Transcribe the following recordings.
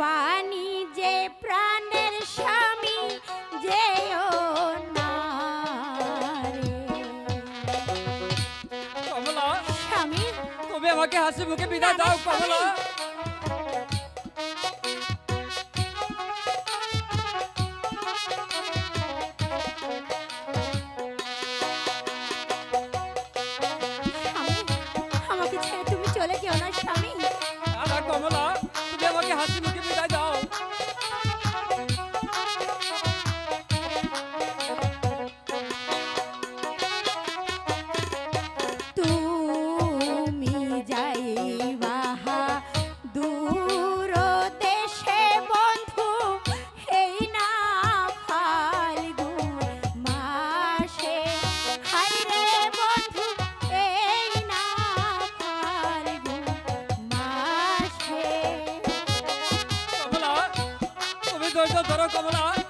বাণী যে প্রাণের স্বামী যে স্বামী? তবে আমাকে হাসি মুখে বিদায় দাও কমলা। ধৈর্য ধরো কমলা।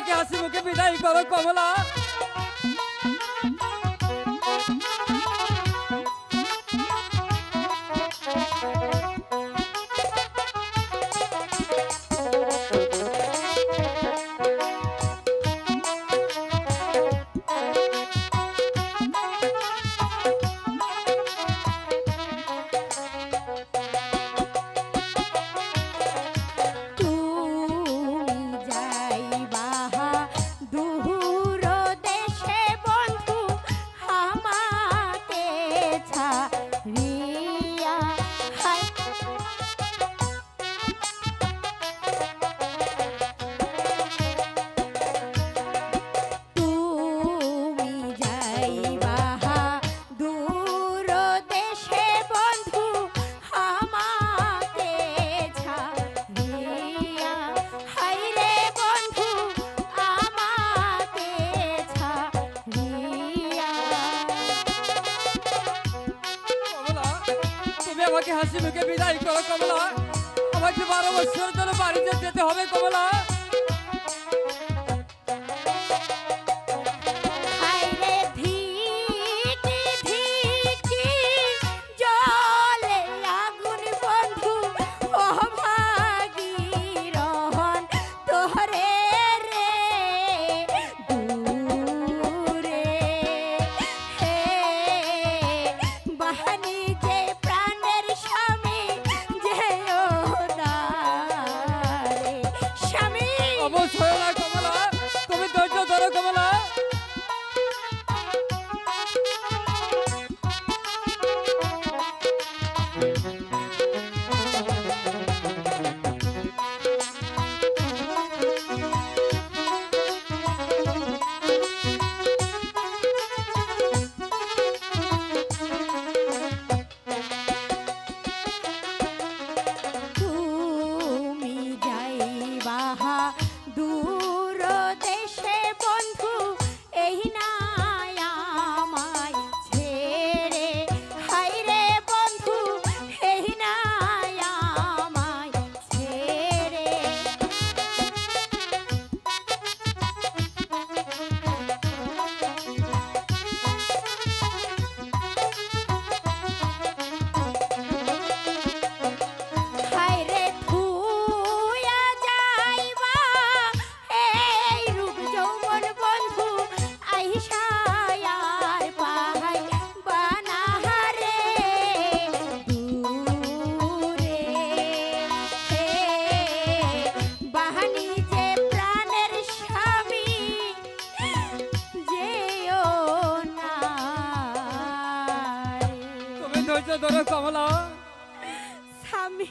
আমাকে হাসি মুখে বিদায় করো কমলা। হাসি মুখে বিদায় করো কমলা। আমাকে বারো বছর ধরে বাড়িতে যেতে হবে কমলা। হয়েছে ধরে কমলা স্বামী।